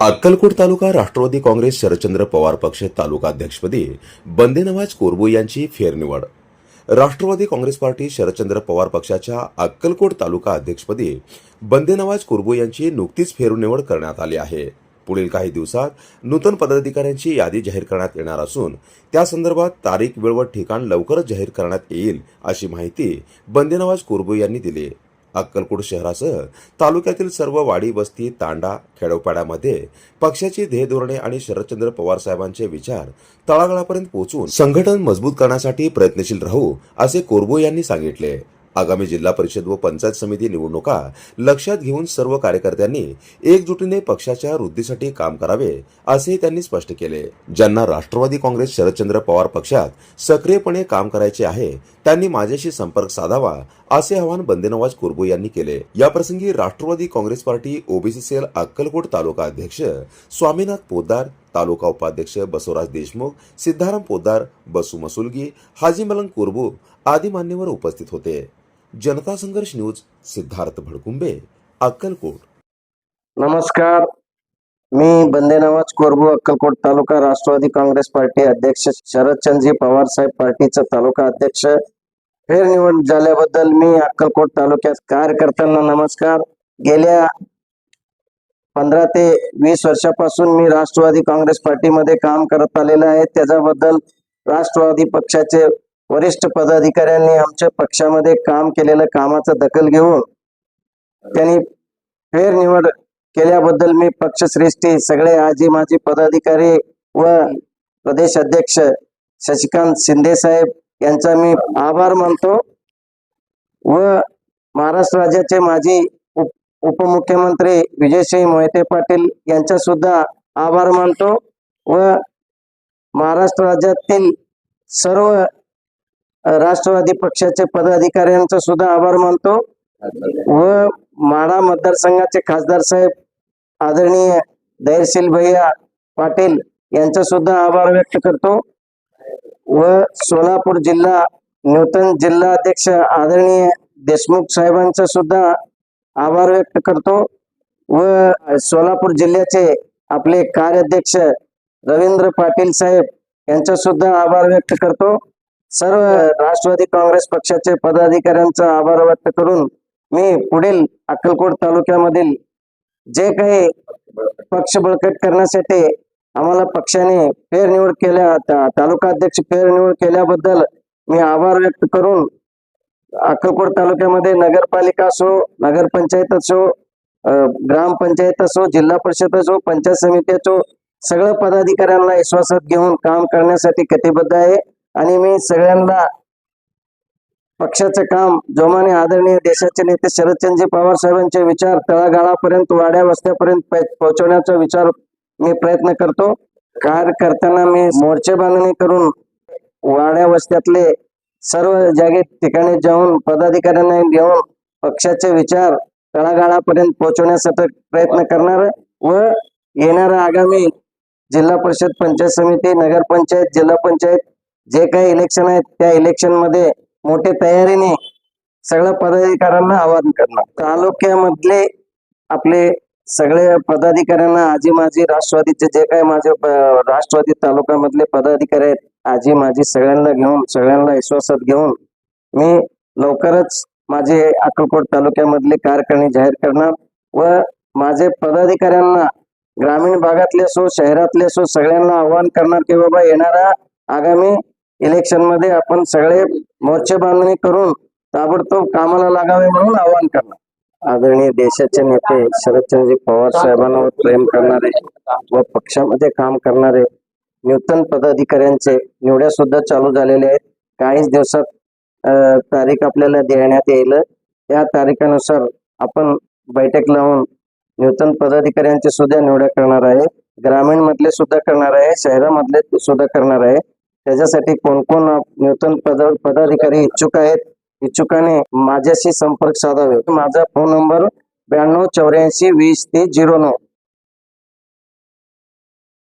अक्कलकोट तालुका राष्ट्रवादी काँग्रेस शरदचंद्र पवार पक्ष तालुका अध्यक्षपदी बंदे नवाज कोरबू यांची फेरनिवड. राष्ट्रवादी काँग्रेस पार्टी शरदचंद्र पवार पक्षाच्या अक्कलकोट तालुका अध्यक्षपदी बंदे नवाज कोरबू यांची नुकतीच फेरनिवड करण्यात आली आहे. पुढील काही दिवसात नूतन पदाधिकाऱ्यांची यादी जाहीर करण्यात येणार असून त्या संदर्भात तारीख वेळ व ठिकाण लवकरच जाहीर करण्यात येईल अशी माहिती बंदेनवाज कोरबू यांनी दिली. अक्कलकोट शहरासह तालुक्यातील सर्व वाडी वस्ती तांडा खेडोपाड्यामध्ये पक्षाची ध्येय धोरणे आणि शरदचंद्र पवार साहेबांचे विचार तळागाळापर्यंत पोहोचून संघटन मजबूत करण्यासाठी प्रयत्नशील राहू असे कोरबो यांनी सांगितले. आगामी जिल्हा परिषद व पंचायत समिती निवडणुका लक्षात घेऊन सर्व कार्यकर्त्यांनी एकजुटीने पक्षाच्या वृद्धीसाठी काम करावे असे त्यांनी स्पष्ट केले. ज्यांना राष्ट्रवादी काँग्रेस शरदचंद्र पवार पक्षात सक्रियपणे काम करायचे आहे त्यांनी माझ्याशी संपर्क साधावा असे आवाहन बंदेनवाज कुर्बू यांनी केले. याप्रसंगी Rashtravadi Congress party OBC cell Akkalkot taluka अध्यक्ष स्वामीनाथ पोद्दार तालुका उपाध्यक्ष बसवराज देशमुख सिद्धाराम पोद्दार बसू मसुलगी हाजी मलंग कुर्बू आदी मान्यवर उपस्थित होते. जनता संघर्ष न्यूज सिद्धार्थ भडकुंबे अक्कलकोट. नमस्कार. मी बंदे नवाज कोरबू अक्कलकोट तालुका राष्ट्रवादी काँग्रेस पार्टी अध्यक्ष शरदचंद्रजी पवार साहेब पार्टीचा तालुका अध्यक्ष. फेरनिवड झाल्याबद्दल मी अक्कलकोट तालुक्यात कार्यकर्त्यांना नमस्कार. गेल्या पंधरा ते वीस वर्षापासून मी राष्ट्रवादी काँग्रेस पार्टीमध्ये काम करत आलेलं आहे. त्याच्याबद्दल राष्ट्रवादी पक्षाचे वरिष्ठ पदाधिकाऱ्यांनी आमच्या पक्षामध्ये काम केलेलं कामाचं दखल घेऊन त्यांनी फेरनिवड केल्याबद्दल मी पक्षश्रेष्ठी सगळे आजी माजी पदाधिकारी व प्रदेश अध्यक्ष शशिकांत शिंदे साहेब यांचा मी आभार मानतो व महाराष्ट्र राज्याचे माजी उप उपमुख्यमंत्री विजयसिंह मोहिते पाटील यांचा सुद्धा आभार मानतो व महाराष्ट्र राज्यातील सर्व राष्ट्रवादी पक्षाचे पदाधिकाऱ्यांचा सुद्धा आभार मानतो. व माढा मतदारसंघाचे खासदार साहेब आदरणीय धैर्यशील भैया पाटील यांचा सुद्धा आभार व्यक्त करतो. व सोलापूर जिल्हा नूतन जिल्हा अध्यक्ष आदरणीय देशमुख साहेबांचा सुद्धा आभार व्यक्त करतो. व सोलापूर जिल्ह्याचे आपले कार्याध्यक्ष रवींद्र पाटील साहेब यांचा सुद्धा आभार व्यक्त करतो. सर्व राष्ट्रवादी काँग्रेस पक्षाचे पदाधिकाऱ्यांचा आभार व्यक्त करून मी पुढील अक्कलकोट तालुक्यामधील जे काही पक्ष बळकट करण्यासाठी आम्हाला पक्षाने फेरनिवड केल्या तालुका अध्यक्ष फेरनिवड केल्याबद्दल मी आभार व्यक्त करून अक्कलकोट तालुक्यामध्ये नगरपालिका असो नगरपंचायत असो ग्रामपंचायत असो जिल्हा परिषद असो पंचायत समिती असो सगळं पदाधिकाऱ्यांना विश्वासात घेऊन काम करण्यासाठी कटिबद्ध आहे. आणि मी सगळ्यांना पक्षाचं काम जोमाने आदरणीय देशाचे नेते शरदचंद्रजी पवार साहेबांचे विचार तळागाळापर्यंत वाड्या वस्त्यापर्यंत पोहोचवण्याचा विचार मी प्रयत्न करतो. कार्यकर्त्यांना मी मोर्चे बांधणी करून वाड्या वस्त्यातले सर्व जागे ठिकाणी जाऊन पदाधिकाऱ्यांना घेऊन पक्षाचे विचार तळागाळापर्यंत पोहोचवण्यासाठी प्रयत्न करणार व येणारा आगामी जिल्हा परिषद पंचायत समिती नगरपंचायत जिल्हा पंचायत जे काही इलेक्शन आहेत त्या इलेक्शनमध्ये मोठ्या तयारीने सगळ्या पदाधिकाऱ्यांना आवाहन करणार. तालुक्यामधले आपले सगळे पदाधिकाऱ्यांना आजी माझी राष्ट्रवादीचे जे काही माझे राष्ट्रवादी तालुक्यामधले पदाधिकारी आहेत आजी माझी सगळ्यांना घेऊन सगळ्यांना विश्वासात घेऊन मी लवकरच माझे अक्कलकोट तालुक्यामधले कार्यकारिणी जाहीर करणार व माझे पदाधिकाऱ्यांना ग्रामीण भागातले असो शहरातले असो सगळ्यांना आवाहन करणार की बाबा येणारा आगामी इलेक्शनमध्ये आपण सगळे मोर्चे बांधणी करून ताबडतोब कामाला लागावे म्हणून आवाहन करणार. आदरणीय देशाचे नेते शरदचंद्रजी पवार साहेबांवर प्रेम करणारे व पक्षामध्ये काम करणारे नूतन पदाधिकाऱ्यांचे निवड्या सुद्धा चालू झालेल्या आहेत. काहीच दिवसात तारीख आपल्याला देण्यात येईल. या तारीखानुसार आपण बैठक लावून नूतन पदाधिकाऱ्यांचे सुद्धा निवड्या करणार आहे. ग्रामीण मधले सुद्धा करणार आहे. शहरामधले सुद्धा करणार आहे. त्याच्यासाठी कोण कोण नूतन पद पदाधिकारी इच्छुक आहेत इच्छुकाने माझ्याशी संपर्क साधावे. माझा फोन नंबर ब्याण्णव चौऱ्याऐंशी वीस तीस झिरो नऊ.